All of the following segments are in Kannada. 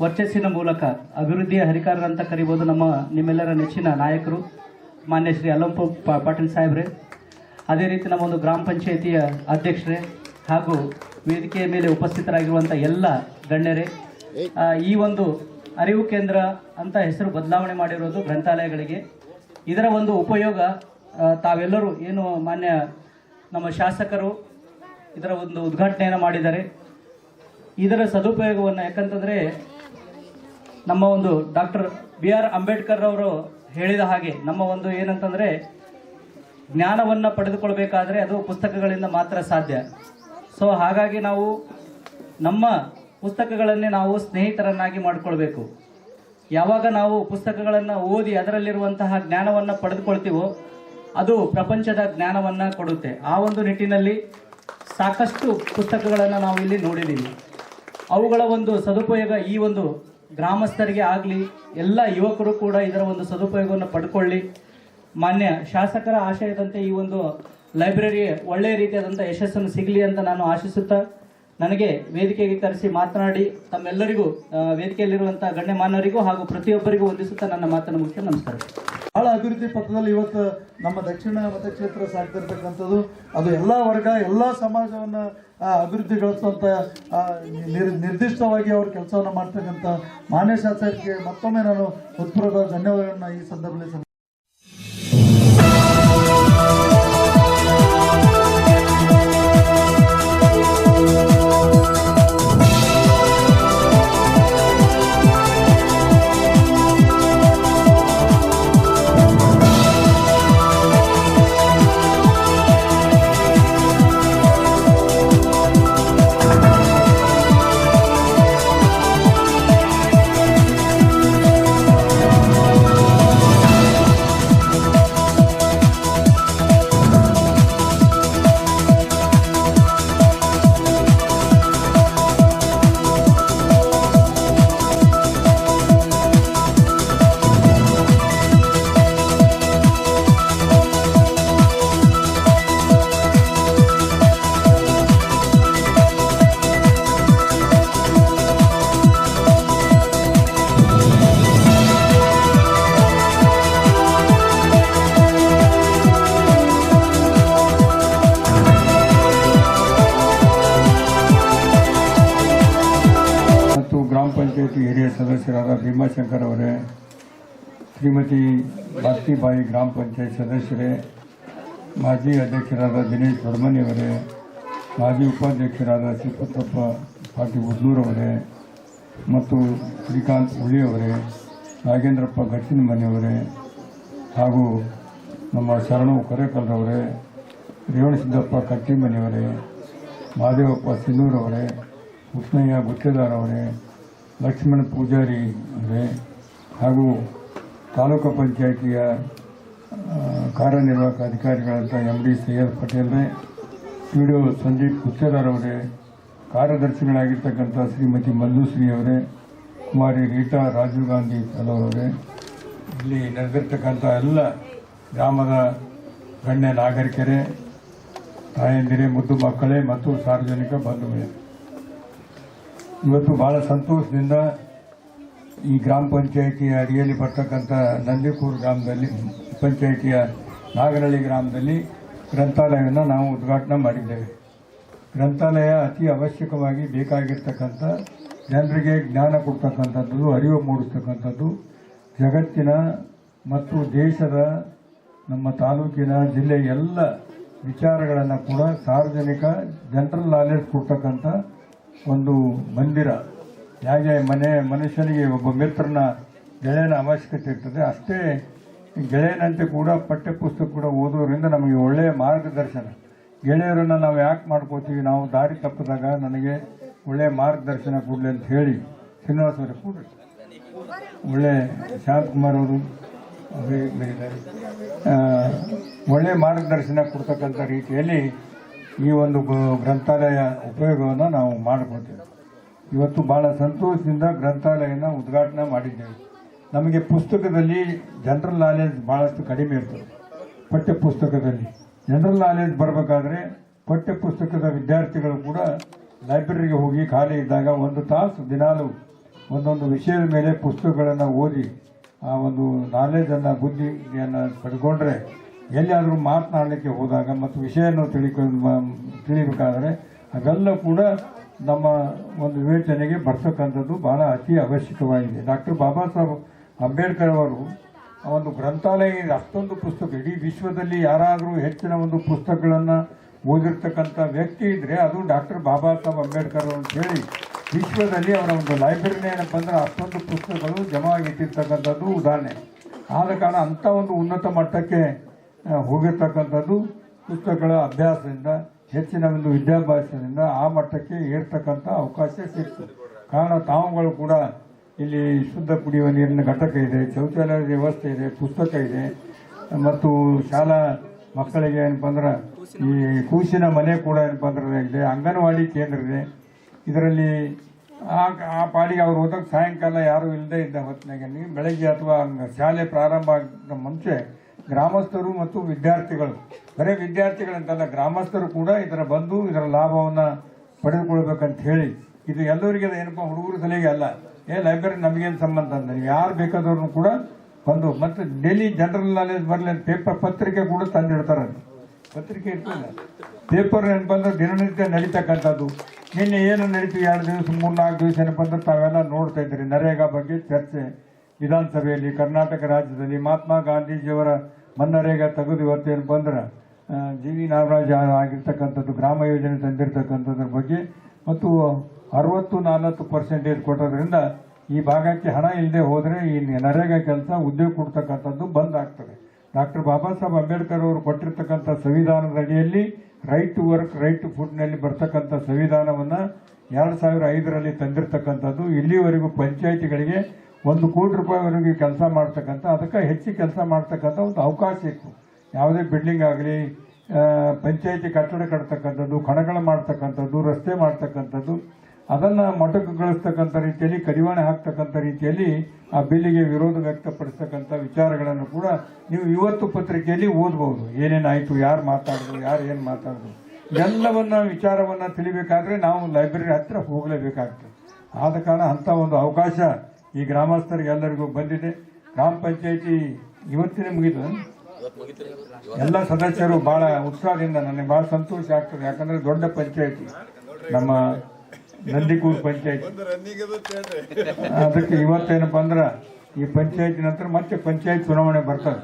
ವರ್ಚಸ್ಸಿನ ಮೂಲಕ ಅಭಿವೃದ್ಧಿಯ ಹರಿಕಾರರು ಅಂತ ಕರಿಬೋದು ನಮ್ಮ ನಿಮ್ಮೆಲ್ಲರ ನೆಚ್ಚಿನ ನಾಯಕರು ಮಾನ್ಯ ಶ್ರೀ ಅಲ್ಲಂಪು ಪಾಟೀಲ್ ಸಾಹೇಬ್ರೆ. ಅದೇ ರೀತಿ ನಮ್ಮ ಒಂದು ಗ್ರಾಮ ಪಂಚಾಯಿತಿಯ ಅಧ್ಯಕ್ಷರೇ ಹಾಗೂ ವೇದಿಕೆಯ ಮೇಲೆ ಉಪಸ್ಥಿತರಾಗಿರುವಂಥ ಎಲ್ಲ ಗಣ್ಯರೇ ಈ ಒಂದು ಅರಿವು ಕೇಂದ್ರ ಅಂತ ಹೆಸರು ಬದಲಾವಣೆ ಮಾಡಿರೋದು ಗ್ರಂಥಾಲಯಗಳಿಗೆ. ಇದರ ಒಂದು ಉಪಯೋಗ ತಾವೆಲ್ಲರೂ ಏನು ಮಾನ್ಯ ನಮ್ಮ ಶಾಸಕರು ಇದರ ಒಂದು ಉದ್ಘಾಟನೆಯನ್ನು ಮಾಡಿದ್ದಾರೆ. ಇದರ ಸದುಪಯೋಗವನ್ನು ಯಾಕಂತಂದರೆ ನಮ್ಮ ಒಂದು ಡಾಕ್ಟರ್ ಬಿ ಆರ್ ಅಂಬೇಡ್ಕರ್ ಅವರು ಹೇಳಿದ ಹಾಗೆ, ನಮ್ಮ ಒಂದು ಏನಂತಂದರೆ, ಜ್ಞಾನವನ್ನು ಪಡೆದುಕೊಳ್ಬೇಕಾದ್ರೆ ಅದು ಪುಸ್ತಕಗಳಿಂದ ಮಾತ್ರ ಸಾಧ್ಯ. ಸೊ ಹಾಗಾಗಿ ನಾವು ನಮ್ಮ ಪುಸ್ತಕಗಳನ್ನೇ ನಾವು ಸ್ನೇಹಿತರನ್ನಾಗಿ ಮಾಡಿಕೊಳ್ಬೇಕು. ಯಾವಾಗ ನಾವು ಪುಸ್ತಕಗಳನ್ನು ಓದಿ ಅದರಲ್ಲಿರುವಂತಹ ಜ್ಞಾನವನ್ನು ಪಡೆದುಕೊಳ್ತೀವೋ, ಅದು ಪ್ರಪಂಚದ ಜ್ಞಾನವನ್ನು ಕೊಡುತ್ತೆ. ಆ ಒಂದು ನಿಟ್ಟಿನಲ್ಲಿ ಸಾಕಷ್ಟು ಪುಸ್ತಕಗಳನ್ನು ನಾವು ಇಲ್ಲಿ ನೋಡಿದ್ದೀವಿ. ಅವುಗಳ ಒಂದು ಸದುಪಯೋಗ ಈ ಒಂದು ಗ್ರಾಮಸ್ಥರಿಗೆ ಆಗಲಿ, ಎಲ್ಲ ಯುವಕರು ಕೂಡ ಇದರ ಒಂದು ಸದುಪಯೋಗವನ್ನು ಪಡ್ಕೊಳ್ಳಿ. ಮಾನ್ಯ ಶಾಸಕರ ಆಶಯದಂತೆ ಈ ಒಂದು ಲೈಬ್ರರಿ ಒಳ್ಳೆಯ ರೀತಿಯಾದಂಥ ಯಶಸ್ಸನ್ನು ಸಿಗಲಿ ಅಂತ ನಾನು ಆಶಿಸುತ್ತಾ, ನನಗೆ ವೇದಿಕೆಗೆ ಕರೆಸಿ ಮಾತನಾಡಿ, ತಮ್ಮೆಲ್ಲರಿಗೂ ವೇದಿಕೆಯಲ್ಲಿರುವಂಥ ಗಣ್ಯಮಾನ್ಯರಿಗೂ ಹಾಗೂ ಪ್ರತಿಯೊಬ್ಬರಿಗೂ ವಂದಿಸುತ್ತಾ ನನ್ನ ಮಾತನ್ನು ಮುಖ್ಯ ನಮಸ್ಕಾರ. ಬಹಳ ಅಭಿವೃದ್ಧಿ ಪಥದಲ್ಲಿ ಇವತ್ತು ನಮ್ಮ ದಕ್ಷಿಣ ಮತಕ್ಷೇತ್ರ ಸಾಗ್ತಿರ್ತಕ್ಕಂಥದ್ದು. ಅದು ಎಲ್ಲ ವರ್ಗ, ಎಲ್ಲ ಸಮಾಜವನ್ನ ಅಭಿವೃದ್ಧಿಗೊಳಿಸುವಂಥ ನಿರ್ದಿಷ್ಟವಾಗಿ ಅವರು ಕೆಲಸವನ್ನ ಮಾಡ್ತಕ್ಕಂಥ ಮಾನ್ಯ ಶಾಸಕರಿಗೆ ಮತ್ತೊಮ್ಮೆ ನಾನು ಹೃತ್ಪೂರ್ವಕ ಧನ್ಯವಾದಗಳನ್ನು ಈ ಸಂದರ್ಭದಲ್ಲಿ ಭೀಮಾಶಂಕರ್ ಅವರೇ, ಶ್ರೀಮತಿ ಭಾರತಿಬಾಯಿ ಗ್ರಾಮ ಪಂಚಾಯತ್ ಸದಸ್ಯರೇ, ಮಾಜಿ ಅಧ್ಯಕ್ಷರಾದ ದಿನೇಶ್ ವರ್ಮನಿ ಅವರೇ, ಮಾಜಿ ಉಪಾಧ್ಯಕ್ಷರಾದ ಶ್ರೀಪುತ್ರಪ್ಪ ಪಾಟೀಲ್ ಉಡ್ನೂರವರೇ ಮತ್ತು ಶ್ರೀಕಾಂತ್ ಹುಳಿಯವರೇ ಅವರೇ, ನಾಗೇಂದ್ರಪ್ಪ ಮನೆಯವರೇ ಹಾಗೂ ನಮ್ಮ ಶರಣು ಕೊರೇಕಲ್ರವರೇ ರೇವಣಸಿದ್ದಪ್ಪ ಕಟ್ಟಿಮನೆಯವರೇ ಮಹಾದೇವಪ್ಪ ಸಿನ್ನೂರವರೇ ಕೃಷ್ಣಯ್ಯ ಗುತ್ತೇದಾರ್ ಅವರೇ ಲಕ್ಷ್ಮಣ ಪೂಜಾರಿ ಅಂದರೆ, ಹಾಗೂ ತಾಲೂಕು ಪಂಚಾಯಿತಿಯ ಕಾರ್ಯನಿರ್ವಾಹಕ ಅಧಿಕಾರಿಗಳಂತ M D Syed ಪಟೇಲ್ರೇ P D O Sandeep Guttedar ಅವರೇ, ಕಾರ್ಯದರ್ಶಿಗಳಾಗಿರ್ತಕ್ಕಂಥ ಶ್ರೀಮತಿ ಮಲ್ಲುಶ್ರೀ ಅವರೇ, ಕುಮಾರಿ ರೀಟಾ ರಾಜೀವ್ ಗಾಂಧಿ ಫೆಲೋರವರೇ ಇಲ್ಲಿ ನಡೆದಿರ್ತಕ್ಕಂಥ ಎಲ್ಲ ಗ್ರಾಮದ ಗಣ್ಯ ನಾಗರಿಕರೇ, ತಾಯಂದಿರೇ, ಮುದ್ದು ಮಕ್ಕಳೇ ಮತ್ತು ಸಾರ್ವಜನಿಕ ಬಂಧುಗಳೇ. ಇವತ್ತು ಬಹಳ ಸಂತೋಷದಿಂದ ಈ ಗ್ರಾಮ ಪಂಚಾಯಿತಿಯ ಅಡಿಯಲ್ಲಿ ಬರ್ತಕ್ಕಂಥ ನಂದಿಕೂರು ಗ್ರಾಮದಲ್ಲಿ, ಪಂಚಾಯಿತಿಯ ನಾಗರಹಳ್ಳಿ ಗ್ರಾಮದಲ್ಲಿ ಗ್ರಂಥಾಲಯವನ್ನು ನಾವು ಉದ್ಘಾಟನೆ ಮಾಡಿದ್ದೇವೆ. ಗ್ರಂಥಾಲಯ ಅತಿ ಅವಶ್ಯಕವಾಗಿ ಬೇಕಾಗಿರ್ತಕ್ಕಂಥ, ಜನರಿಗೆ ಜ್ಞಾನ ಕೊಡ್ತಕ್ಕಂಥದ್ದು, ಅರಿವು ಮೂಡಿಸ್ತಕ್ಕಂಥದ್ದು, ಜಗತ್ತಿನ ಮತ್ತು ದೇಶದ ನಮ್ಮ ತಾಲೂಕಿನ ಜಿಲ್ಲೆಯ ಎಲ್ಲ ವಿಚಾರಗಳನ್ನು ಕೂಡ ಸಾರ್ವಜನಿಕ ಜನರಲ್ ನಾಲೆಜ್ ಕೊಡ್ತಕ್ಕಂಥ ಒಂದು ಮಂದಿರ. ಹೇಗೆ ಮನೆ, ಮನುಷ್ಯನಿಗೆ ಒಬ್ಬ ಮಿತ್ರನ ಗೆಳೆಯನ ಅವಶ್ಯಕತೆ ಇರ್ತದೆ. ಅಷ್ಟೇ ಗೆಳೆಯನಂತೆ ಕೂಡ ಪಠ್ಯಪುಸ್ತಕ ಕೂಡ ಓದೋದ್ರಿಂದ ನಮಗೆ ಒಳ್ಳೆಯ ಮಾರ್ಗದರ್ಶನ. ಗೆಳೆಯರನ್ನು ನಾವು ಯಾಕೆ ಮಾಡ್ಕೋತೀವಿ? ನಾವು ದಾರಿ ತಪ್ಪಿದಾಗ ನನಗೆ ಒಳ್ಳೆಯ ಮಾರ್ಗದರ್ಶನ ಕೊಡಲಿ ಅಂತ ಹೇಳಿ ಶ್ರೀನಿವಾಸ ಅವರು ಕೂಡ ಒಳ್ಳೆ ಶಾಂತಕುಮಾರ್ ಅವರು ಒಳ್ಳೆಯ ಮಾರ್ಗದರ್ಶನ ಕೊಡ್ತಕ್ಕಂಥ ರೀತಿಯಲ್ಲಿ ಈ ಒಂದು ಗ್ರಂಥಾಲಯ ಉಪಯೋಗವನ್ನು ನಾವು ಮಾಡ್ಕೋತೇವೆ ಇವತ್ತು ಬಹಳ ಸಂತೋಷದಿಂದ ಗ್ರಂಥಾಲಯನ ಉದ್ಘಾಟನೆ ಮಾಡಿದ್ದೇವೆ. ನಮಗೆ ಪುಸ್ತಕದಲ್ಲಿ ಜನರಲ್ ನಾಲೆಜ್ ಬಹಳಷ್ಟು ಕಡಿಮೆ ಇರ್ತದೆ. ಪಠ್ಯ ಪುಸ್ತಕದಲ್ಲಿ ಜನರಲ್ ನಾಲೆಜ್ ಬರಬೇಕಾದ್ರೆ ಪಠ್ಯ ಪುಸ್ತಕದ ವಿದ್ಯಾರ್ಥಿಗಳು ಕೂಡ ಲೈಬ್ರರಿಗೆ ಹೋಗಿ ಖಾಲಿ ಇದ್ದಾಗ ಒಂದು ತಾಸು ದಿನಾಲು ಒಂದೊಂದು ವಿಷಯದ ಮೇಲೆ ಪುಸ್ತಕಗಳನ್ನು ಓದಿ ಆ ಒಂದು ನಾಲೆಜನ್ನು ಬುದ್ಧಿಯನ್ನು ಪಡ್ಕೊಂಡ್ರೆ ಎಲ್ಲಿಯಾದರೂ ಮಾತನಾಡಲಿಕ್ಕೆ ಹೋದಾಗ ಮತ್ತು ವಿಷಯವನ್ನು ತಿಳ್ಕೊಂಡು ತಿಳಿಬೇಕಾದರೆ ಅದೆಲ್ಲ ಕೂಡ ನಮ್ಮ ಒಂದು ವಿವೇಚನೆಗೆ ಬರ್ತಕ್ಕಂಥದ್ದು ಬಹಳ ಅತಿ ಅವಶ್ಯಕವಾಗಿದೆ. ಡಾಕ್ಟರ್ ಬಾಬಾ ಸಾಹೇಬ್ ಅಂಬೇಡ್ಕರ್ ಅವರು ಒಂದು ಗ್ರಂಥಾಲಯ ಅಷ್ಟೊಂದು ಪುಸ್ತಕ ಇಡೀ ವಿಶ್ವದಲ್ಲಿ ಯಾರಾದರೂ ಹೆಚ್ಚಿನ ಒಂದು ಪುಸ್ತಕಗಳನ್ನು ಓದಿರ್ತಕ್ಕಂಥ ವ್ಯಕ್ತಿ ಇದ್ದರೆ ಅದು ಡಾಕ್ಟರ್ ಬಾಬಾ ಸಾಹೇಬ್ ಅಂಬೇಡ್ಕರ್ ಅವರು ಹೇಳಿ ವಿಶ್ವದಲ್ಲಿ ಅವರ ಒಂದು ಲೈಬ್ರರಿನ ಏನಪ್ಪ ಅಂದ್ರೆ ಅಷ್ಟೊಂದು ಪುಸ್ತಕಗಳು ಜಮಾ ಆಗಿಟ್ಟಿರ್ತಕ್ಕಂಥದ್ದು ಉದಾಹರಣೆ. ಆದ ಕಾರಣ ಅಂಥ ಒಂದು ಉನ್ನತ ಮಟ್ಟಕ್ಕೆ ಹೋಗಿರ್ತಕ್ಕಂಥದ್ದು ಪುಸ್ತಕಗಳ ಅಭ್ಯಾಸದಿಂದ ಹೆಚ್ಚಿನ ಒಂದು ವಿದ್ಯಾಭ್ಯಾಸದಿಂದ ಆ ಮಟ್ಟಕ್ಕೆ ಏರ್ತಕ್ಕಂಥ ಅವಕಾಶ ಸಿಕ್ತು ಕಾರಣ ತಾವುಗಳು ಕೂಡ ಇಲ್ಲಿ ಶುದ್ಧ ಕುಡಿಯುವ ನೀರಿನ ಘಟಕ ಇದೆ, ಶೌಚಾಲಯದ ವ್ಯವಸ್ಥೆ ಇದೆ, ಪುಸ್ತಕ ಇದೆ. ಮತ್ತು ಶಾಲಾ ಮಕ್ಕಳಿಗೆ ಏನಪ್ಪ ಅಂದ್ರೆ ಈ ಕೂಸಿನ ಮನೆ ಕೂಡ ಏನಪ್ಪ ಅಂದ್ರೆ ಇದೆ, ಅಂಗನವಾಡಿ ಕೇಂದ್ರ ಇದೆ. ಇದರಲ್ಲಿ ಆ ಆ ಪಾಡಿಗೆ ಅವ್ರು ಹೋದಾಗ ಸಾಯಂಕಾಲ ಯಾರು ಇಲ್ಲದೆ ಇದ್ದ ಹೊತ್ತಿನಾಗ ಬೆಳಗ್ಗೆ ಅಥವಾ ಶಾಲೆ ಪ್ರಾರಂಭ ಆಗಿದ್ದ ಮುಂಚೆ ಗ್ರಾಮಸ್ಥರು ಮತ್ತು ವಿದ್ಯಾರ್ಥಿಗಳು. ಬರೀ ವಿದ್ಯಾರ್ಥಿಗಳಂತಲ್ಲ ಗ್ರಾಮಸ್ಥರು ಕೂಡ ಇದರ ಬಂದು ಇದರ ಲಾಭವನ್ನು ಪಡೆದುಕೊಳ್ಬೇಕಂತ ಹೇಳಿ. ಇದು ಎಲ್ಲರಿಗೆ ಏನಪ್ಪ, ಹುಡುಗರು ಸಲಿಗೆ ಅಲ್ಲ. ಏ, ಲೈಬ್ರರಿ ನಮಗೇನು ಸಂಬಂಧ ಅಂದ್ರೆ ಯಾರು ಬೇಕಾದವ್ರನ್ನು ಕೂಡ ಬಂದು, ಮತ್ತು ಡೈಲಿ ಜನರಲ್ ನಾಲೆಜ್ ಬರಲಿ ಪೇಪರ್ ಪತ್ರಿಕೆ ಕೂಡ ತಂದಿಡ್ತಾರೆ ಪತ್ರಿಕೆ ಇರ್ತಲ್ಲ ಪೇಪರ್ ಏನಪ್ಪಂದ್ರೆ ದಿನನಿತ್ಯ ನಡೀತಕ್ಕಂಥದ್ದು. ನಿನ್ನೆ ಏನು ನಡೀತು, ಎರಡು ದಿವಸ ಮೂರು ನಾಲ್ಕು ದಿವಸ ಏನಪ್ಪ ಅಂದ್ರೆ ತಾವೆಲ್ಲ ನೋಡ್ತಾ ಇದ್ರಿ ನರೇಗಾ ಬಗ್ಗೆ ಚರ್ಚೆ. ವಿಧಾನಸಭೆಯಲ್ಲಿ ಕರ್ನಾಟಕ ರಾಜ್ಯದಲ್ಲಿ ಮಹಾತ್ಮ ಗಾಂಧೀಜಿಯವರ ಮನ್ನರೇಗಾ ತೆಗೆದು ಇವತ್ತು ಏನಪ್ಪ ಅಂದ್ರೆ ಜಿ ವಿ ನಾಗರಾಜ್ ಆಗಿರ್ತಕ್ಕಂಥದ್ದು, ಗ್ರಾಮ ಯೋಜನೆ ತಂದಿರತಕ್ಕಂಥದ್ರ ಬಗ್ಗೆ ಮತ್ತು ಅರವತ್ತು ನಲವತ್ತು ಪರ್ಸೆಂಟೇಜ್ ಕೊಟ್ಟೋದ್ರಿಂದ ಈ ಭಾಗಕ್ಕೆ ಹಣ ಇಲ್ಲದೆ ಹೋದರೆ ಈ ನರೇಗಾ ಕೆಲಸ ಉದ್ಯೋಗ ಕೊಡ್ತಕ್ಕಂಥದ್ದು ಬಂದ್ ಆಗ್ತದೆ. ಡಾಕ್ಟರ್ ಬಾಬಾ ಸಾಹೇಬ್ ಅಂಬೇಡ್ಕರ್ ಅವರು ಕೊಟ್ಟಿರ್ತಕ್ಕಂಥ ಸಂವಿಧಾನದ ಅಡಿಯಲ್ಲಿ right to work right to ಫುಡ್ನಲ್ಲಿ ಬರ್ತಕ್ಕಂಥ ಸಂವಿಧಾನವನ್ನು ಎರಡು ಸಾವಿರ ಐದರಲ್ಲಿ ತಂದಿರತಕ್ಕಂಥದ್ದು ಇಲ್ಲಿವರೆಗೂ ಪಂಚಾಯಿತಿಗಳಿಗೆ ಒಂದು ಕೋಟಿ ರೂಪಾಯಿವರೆಗೆ ಕೆಲಸ ಮಾಡ್ತಕ್ಕಂಥ, ಅದಕ್ಕೆ ಹೆಚ್ಚು ಕೆಲಸ ಮಾಡ್ತಕ್ಕಂಥ ಒಂದು ಅವಕಾಶ ಇತ್ತು. ಯಾವುದೇ ಬಿಲ್ಡಿಂಗ್ ಆಗಲಿ ಪಂಚಾಯಿತಿ ಕಟ್ಟಡ ಕಟ್ತಕ್ಕಂಥದ್ದು, ಕಣಗಳ ಮಾಡ್ತಕ್ಕಂಥದ್ದು, ರಸ್ತೆ ಮಾಡ್ತಕ್ಕಂಥದ್ದು, ಅದನ್ನು ಮೊಟಕುಗೊಳಿಸ್ತಕ್ಕಂಥ ರೀತಿಯಲ್ಲಿ, ಕರಿವಾಣೆ ಹಾಕ್ತಕ್ಕಂಥ ರೀತಿಯಲ್ಲಿ ಆ ಬಿಲ್ಲಿಗೆ ವಿರೋಧ ವ್ಯಕ್ತಪಡಿಸ್ತಕ್ಕಂಥ ವಿಚಾರಗಳನ್ನು ಕೂಡ ನೀವು ಇವತ್ತು ಪತ್ರಿಕೆಯಲ್ಲಿ ಓದಬಹುದು ಏನೇನಾಯಿತು ಯಾರು ಮಾತಾಡಿದ್ರು, ಯಾರು ಏನು ಮಾತಾಡಿದ್ರು. ಎಲ್ಲವನ್ನ ವಿಚಾರವನ್ನು ತಿಳಿಬೇಕಾದ್ರೆ ನಾವು ಲೈಬ್ರರಿ ಹತ್ರ ಹೋಗಲೇಬೇಕಾಗ್ತದೆ. ಆದ ಕಾರಣ ಅಂಥ ಒಂದು ಅವಕಾಶ ಈ ಗ್ರಾಮಸ್ಥರಿಗೆ ಎಲ್ಲರಿಗೂ ಬಂದಿದೆ. ಗ್ರಾಮ ಪಂಚಾಯಿತಿ ಇವತ್ತಿನೇ ಮುಗಿದು ಎಲ್ಲ ಸದಸ್ಯರು ಬಹಳ ಉತ್ಸಾಹದಿಂದ ನನಗೆ ಬಹಳ ಸಂತೋಷ ಆಗ್ತದೆ. ಯಾಕಂದ್ರೆ ದೊಡ್ಡ ಪಂಚಾಯಿತಿ ನಮ್ಮ ನಂದಿಕೂರು ಪಂಚಾಯಿತಿ. ಅದಕ್ಕೆ ಇವತ್ತೇನಪ್ಪ ಅಂದ್ರೆ ಈ ಪಂಚಾಯತಿ ನಂತರ ಮತ್ತೆ ಪಂಚಾಯತ್ ಚುನಾವಣೆ ಬರ್ತದೆ.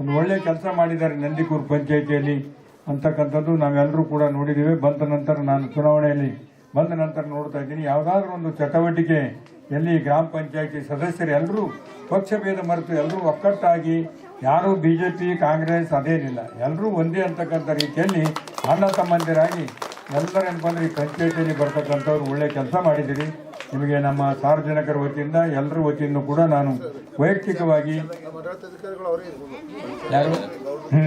ಒಂದು ಒಳ್ಳೆ ಕೆಲಸ ಮಾಡಿದ್ದಾರೆ ನಂದಿಕೂರು ಪಂಚಾಯತಿಯಲ್ಲಿ ಅಂತಕ್ಕಂಥದ್ದು ನಾವೆಲ್ಲರೂ ಕೂಡ ನೋಡಿದ್ದೀವಿ. ಬಂದ ನಂತರ ನಾನು ಚುನಾವಣೆಯಲ್ಲಿ ಬಂದ ನಂತರ ನೋಡ್ತಾ ಇದ್ದೀನಿ, ಯಾವುದಾದ್ರೂ ಒಂದು ಚಟುವಟಿಕೆ, ಎಲ್ಲಿ ಗ್ರಾಮ ಪಂಚಾಯತಿ ಸದಸ್ಯರು ಎಲ್ಲರೂ ಪಕ್ಷಭೇದ ಮರೆತು ಎಲ್ಲರೂ ಒಕ್ಕಟ್ಟಾಗಿ, ಯಾರೂ ಬಿಜೆಪಿ, ಕಾಂಗ್ರೆಸ್ ಅದೇನಿಲ್ಲ ಎಲ್ಲರೂ ಒಂದೇ ಅಂತಕ್ಕಂಥ ರೀತಿಯಲ್ಲಿ ಅಣ್ಣ ತಮ್ಮಂದಿರಾಗಿ ಎಲ್ಲರೂ ಏನಪ್ಪ ಅಂದ್ರೆ ಈ ಪಂಚಾಯತಿಯಲ್ಲಿ ಬರ್ತಕ್ಕಂಥವ್ರು ಒಳ್ಳೆ ಕೆಲಸ ಮಾಡಿದ್ದೀರಿ. ನಿಮಗೆ ನಮ್ಮ ಸಾರ್ವಜನಿಕರ ವತಿಯಿಂದ ಎಲ್ಲರ ವತಿಯಿಂದ ಕೂಡ ನಾನು ವೈಯಕ್ತಿಕವಾಗಿ ಯಾರು? ಹ್ಞೂ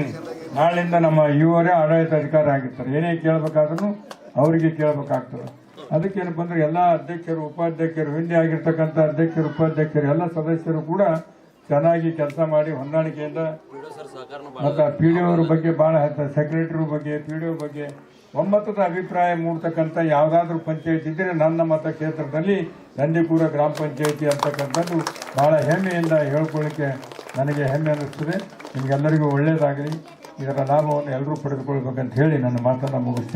ನಾಳಿಂದ ನಮ್ಮ ಯುವರೇ ಆಡಳಿತ ಅಧಿಕಾರ ಆಗಿರ್ತಾರೆ. ಏನೇ ಕೇಳಬೇಕಾದ್ರೂ ಅವರಿಗೆ ಕೇಳಬೇಕಾಗ್ತದೆ. ಅದಕ್ಕೇನು ಬಂದ್ರೆ ಎಲ್ಲ ಅಧ್ಯಕ್ಷರು, ಉಪಾಧ್ಯಕ್ಷರು, ಹಿಂದೆ ಆಗಿರ್ತಕ್ಕಂಥ ಅಧ್ಯಕ್ಷರು, ಉಪಾಧ್ಯಕ್ಷರು, ಎಲ್ಲ ಸದಸ್ಯರು ಕೂಡ ಚೆನ್ನಾಗಿ ಕೆಲಸ ಮಾಡಿ ಹೊಂದಾಣಿಕೆಯಿಂದ ಮತ್ತೆ ಪಿ ಡಿ ಅವ್ರ ಬಗ್ಗೆ ಭಾಳ ಸೆಕ್ರೆಟರಿ ಬಗ್ಗೆ ಪಿ ಡಿ ಬಗ್ಗೆ ಒಮ್ಮತದ ಅಭಿಪ್ರಾಯ ಮೂಡ್ತಕ್ಕಂಥ ಯಾವುದಾದ್ರೂ ಪಂಚಾಯತ್ ಇದ್ದರೆ ನನ್ನ ಮತಕ್ಷೇತ್ರದಲ್ಲಿ ನಂದಿಪುರ ಗ್ರಾಮ ಪಂಚಾಯತಿ ಅಂತಕ್ಕಂಥದ್ದು ಬಹಳ ಹೆಮ್ಮೆಯಿಂದ ಹೇಳ್ಕೊಳ್ಳಿಕ್ಕೆ ನನಗೆ ಹೆಮ್ಮೆ ಅನ್ನಿಸ್ತದೆ. ನಿಮಗೆಲ್ಲರಿಗೂ ಒಳ್ಳೆಯದಾಗಲಿ ಇದರ ಲಾಭವನ್ನು ಎಲ್ಲರೂ ಪಡೆದುಕೊಳ್ಬೇಕಂತ ಹೇಳಿ ನನ್ನ ಮಾತನ್ನು ಮುಗಿಸ್ತೀನಿ.